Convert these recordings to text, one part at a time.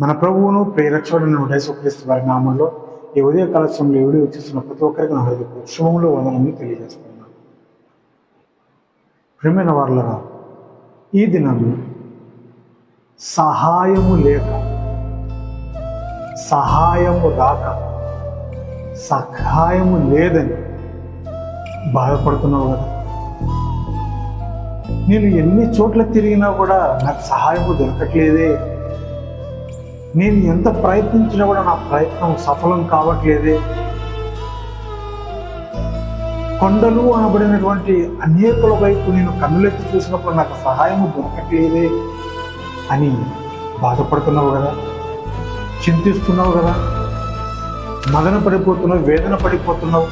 మన ప్రభువును ప్రేరక్షకుడు యేసుక్రీస్తు వారి నామంలో ఈ ఉదయ కాలశ్రంలో ఎవడి వచ్చేస్తున్న ప్రతి ఒక్కరికి నా హృదయ శుభములు వందనములు తెలియజేస్తున్నాను. ప్రియమైన వారులరా ఈ దినము సహాయము లేక సహాయము రాక సహాయము లేదని బాధపడుతున్నావు కదా? నేను ఎన్ని చోట్ల తిరిగినా కూడా నాకు సహాయము దొరకట్లేదే. నేను ఎంత ప్రయత్నించినా కూడా నా ప్రయత్నం సఫలం కావట్లేదే. కొండలు అనబడినటువంటి అనేకుల వైపు నేను కన్నులెత్తి చూసినప్పుడు నాకు సహాయం దొరకట్లేదే అని బాధపడుతున్నావు కదా? చింతిస్తున్నావు కదా? మదన పడిపోతున్నావు వేదన పడిపోతున్నావు.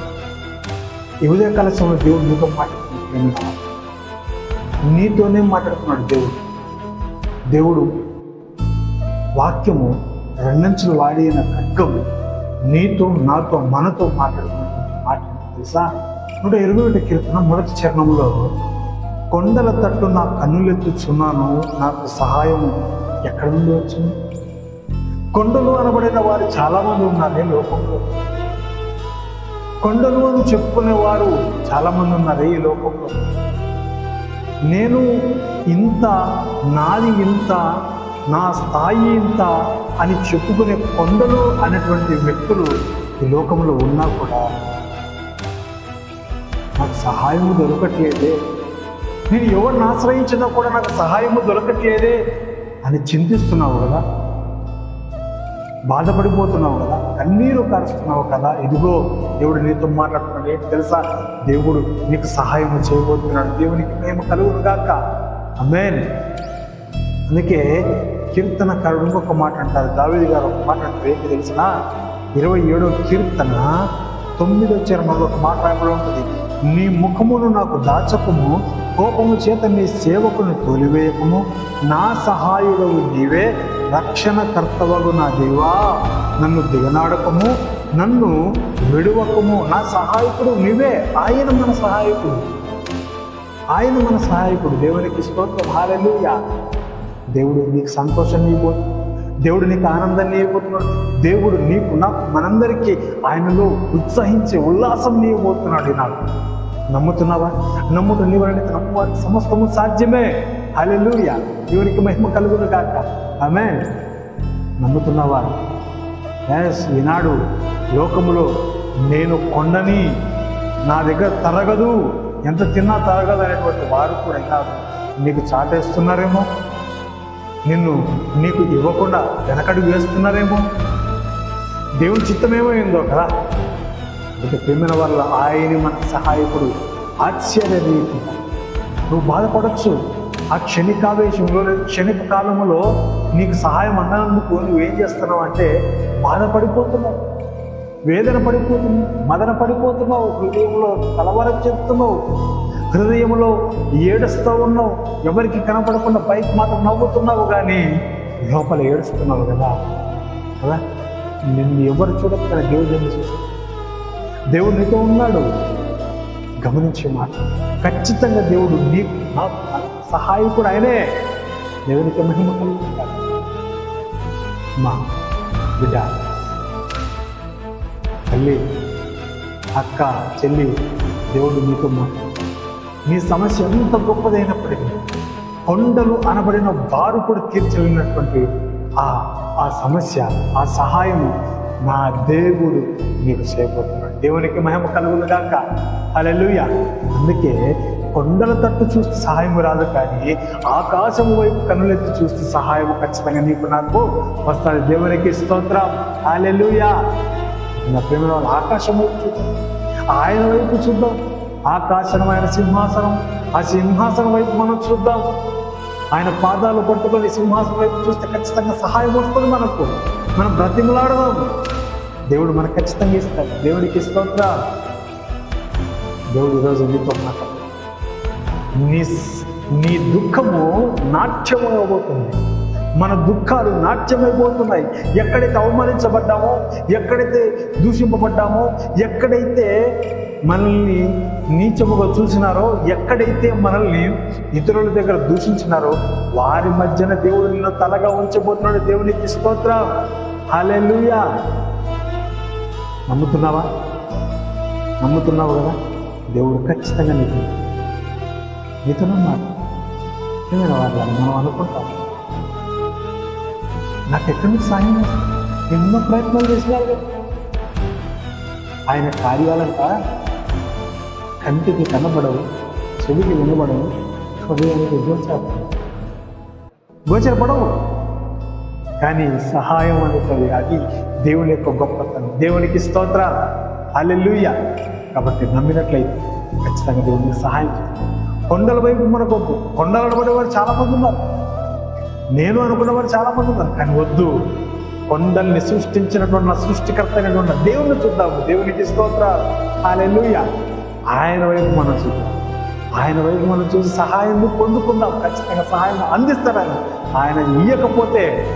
ఈ కలసంలో దేవుడు నీతో మాట్లాడుతున్నాడు. నీతోనే మాట్లాడుతున్నాడు దేవుడు. దేవుడు వాక్యము రెండంచులు వాడిన ఖడ్గము నీతో నాతో మనతో మాట్లాడుతున్నటువంటి మాట తెలుసా? నూట ఇరవై ఒకటి కీర్తన మొదటి చరణంలో కొండల తట్టు నా కన్నులెత్తుచున్నాను నాకు సహాయం ఎక్కడ నుండి వచ్చింది? కొండలు అనబడిన వారు చాలా మంది లోకంలో. కొండలు అని చెప్పుకునే వారు చాలా మంది ఉన్నారు ఈ లోకంలో. నేను ఇంత నాది ఇంత నా స్థాయి ఇంత అని చెప్పుకునే కొండలు అనేటువంటి వ్యక్తులు ఈ లోకంలో ఉన్నా కూడా నాకు సహాయము దొరకట్లేదే. నేను ఎవరిని ఆశ్రయించినా కూడా నాకు సహాయము దొరకట్లేదే అని చింతిస్తున్నావు కదా? బాధపడిపోతున్నావు కదా? కన్నీరు కారుస్తున్నావు కదా? ఇదిగో దేవుడు నీతో మాట్లాడుతున్నాడు. ఏంటి తెలుసా? దేవుడు నీకు సహాయం చేయబోతున్నాడు. దేవునికి మేము కలుగును గాక. అమేన్ అందుకే కీర్తనకారుడు ఇంకొక మాట అంటారు. దావేది గారు ఒక మాట అంటారు. ఏంటి తెలిసిన ఇరవై ఏడో కీర్తన తొమ్మిదో చరణంలో ఒక మాట రాయబడి ఉంటుంది. నీ ముఖమును నాకు దాచకము కోపము చేత నీ సేవకును తొలివేయకము నా సహాయుడవు నీవే రక్షణ కర్తవగు నా దేవా. నన్ను దిగనాడకము నన్ను విడువకము నా సహాయకుడు నీవే. ఆయన మన సహాయకుడు. ఆయన మన సహాయకుడు. దేవునికి స్తోత్రం. హాలెలూయా. దేవుడు నీకు సంతోషం ఇవ్వబోతు దేవుడు నీకు ఆనందాన్ని ఇవ్వబోతున్నాడు. దేవుడు నీకు నాకు మనందరికీ ఆయనలో ఉత్సహించే ఉల్లాసం ఇవ్వబోతున్నాడు నాకు నమ్ముతున్నావా? నమ్ముతు నీవని నమ్మువారికి సమస్తము సాధ్యమే. హల్లెలూయా. దేవునికి మహిమ కలుగును కాక ఆమె నమ్ముతున్నావా? ఎస్ ఈనాడు లోకములో నేను కొండని నా దగ్గర తరగదు. ఎంత తిన్నా తరగదు అనేటువంటి వారు కూడా ఇంకా నీకు చాటేస్తున్నారేమో? నిన్ను నీకు ఇవ్వకుండా వెనకడుగు వేస్తున్నారేమో? దేవుని చిత్తమేమో ఏందో కదా? ఇక ప్రేమైన వల్ల ఆయన మన సహాయకుడు. ఆశ్చర్యరీతిగా నువ్వు బాధపడచ్చు. ఆ క్షణికావేశంలో క్షణిక కాలంలో నీకు సహాయం అన్నందుకు నువ్వేం చేస్తున్నావు అంటే బాధపడిపోతున్నావు. వేదన పడిపోతున్నావు. మదన పడిపోతున్నావు. హృదయంలో కలవరం చెప్తున్నావు హృదయంలో ఏడుస్తూ ఉన్నావు. ఎవరికి కనపడకుండా పైకి మాత్రం నవ్వుతున్నావు కానీ లోపల ఏడుస్తున్నావు కదా? కదా? నిన్ను ఎవరు చూడక దేవుడిని దేవుడు చూస్తాడు దేవుడు నీతో ఉన్నాడు. గమనించే మాట. ఖచ్చితంగా దేవుడు నీకు నాకు సహాయకుడు ఆయనే. దేవునికి మహిమ కలుగుతాడు. మా బిడ్డ తల్లి అక్క చెల్లి దేవుడు నీతో మాట్లాడు. నీ సమస్య ఎంత గొప్పదైనప్పటికీ కొండలు అనబడిన వారు కూడా తీర్చలేనటువంటి ఆ ఆ సమస్య ఆ సహాయము నా దేవుడు నీకు చేయబోతున్నాడు. దేవునికి మహిమ కలుగులుగాక అలెలుయ అందుకే కొండల తట్టు చూస్తే సహాయం రాదు కానీ ఆకాశం వైపు కనులెత్తి చూస్తే సహాయం ఖచ్చితంగా నీకు నాకు వస్తుంది. దేవునికి స్తోత్రం. అలెలుయా నా ప్రేమ ఆకాశం వైపు చూద్దాం. ఆయన వైపు చూద్దాం. ఆకాశమైన సింహాసనం ఆ సింహాసనం వైపు మనం చూద్దాం. ఆయన పాదాలు పట్టుకొని సింహాసనం వైపు చూస్తే ఖచ్చితంగా సహాయం వస్తుంది మనకు. మనం బ్రతిమలాడదాం. దేవుడు మనకు ఖచ్చితంగా ఇస్తాడు. దేవుడికి స్తోత్ర దేవుడు ఈరోజు నీతో మాట నీ నీ దుఃఖము నాట్యమైపోతుంది. మన దుఃఖాలు నాట్యమైపోతున్నాయి. ఎక్కడైతే అవమానించబడ్డామో ఎక్కడైతే దూషింపబడ్డామో ఎక్కడైతే మనల్ని నీచముగా చూసినారో ఎక్కడైతే మనల్ని ఇతరుల దగ్గర దూషించినారో వారి మధ్యన దేవుడు నిన్ను తలగా ఉంచబోతున్నాడు. దేవునికి స్తోత్రం. హల్లెలూయా. నమ్ముతున్నావా? నమ్ముతున్నావు కదా? దేవుడు ఖచ్చితంగా నీకు నీతో ఏమైనా వాళ్ళని మనం అనుకుంటాం. నాకు ఎక్కడి నుంచి సాయం ఎన్నో ప్రయత్నాలు చేసినారు ఆయన కార్యాలంట కంటికి కనబడవు చెవికి వినబడవు హృదయానికి గోచరపడవు గోచరపడవు కానీ సహాయం అనేది అది దేవుని యొక్క గొప్పతనం. దేవునికి స్తోత్ర అల్లెలుయ్య కాబట్టి నమ్మినట్లయితే ఖచ్చితంగా దేవునికి సహాయం చేస్తాం. కొండల వైపు మనకు వద్దు. కొండలు పడేవారు చాలా మంది ఉన్నారు. నేను అనుకున్నవారు చాలా మంది ఉన్నారు. కానీ వద్దు. కొండల్ని సృష్టించినటువంటి సృష్టికర్త అయినటువంటి దేవుని చూద్దాము. దేవునికి స్తోత్ర హాలెలుయ ఆయన వైపు మనం చూద్దాం. ఆయన వైపు మనం చూసి సహాయం పొందుకుందాం. ఖచ్చితంగా సహాయం అందిస్తారు ఆయన ఇయ్యకపోతే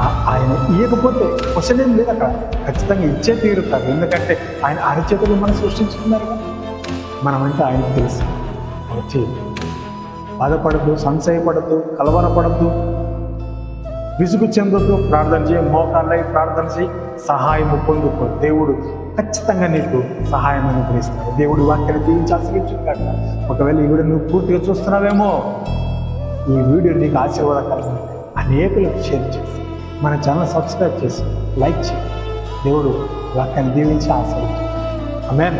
ఆయన ఇయ్యకపోతే క్వశ్చన్ ఏం లేదు అక్కడ. ఖచ్చితంగా ఇచ్చే తీరుతారు. ఎందుకంటే ఆయన అరచేతులు మనం సృష్టించుకున్నారు కదా. మనమంటే ఆయనకు తెలుసు. వచ్చి బాధపడద్దు సంశయపడద్దు కలవరపడద్దు. విసుగు చెందొద్దు. ప్రార్థన చేయి మోకాళ్ళై ప్రార్థన చేయి. సహాయం పొందుకో. దేవుడు ఖచ్చితంగా నీకు సహాయం అనుగ్రహిస్తాడు దేవుడు వాక్యాన్ని దీవించి ఆశ్రయించుగాక ఒకవేళ ఈ వీడియో నువ్వు పూర్తిగా చూస్తున్నావేమో ఈ వీడియో నీకు ఆశీర్వాదకరంగా అనేకులకు షేర్ చేసి మన ఛానల్ సబ్స్క్రైబ్ చేసి లైక్ చేయి. దేవుడు వాక్యాన్ని దీవించి ఆశ్రయించు ఆమెన్.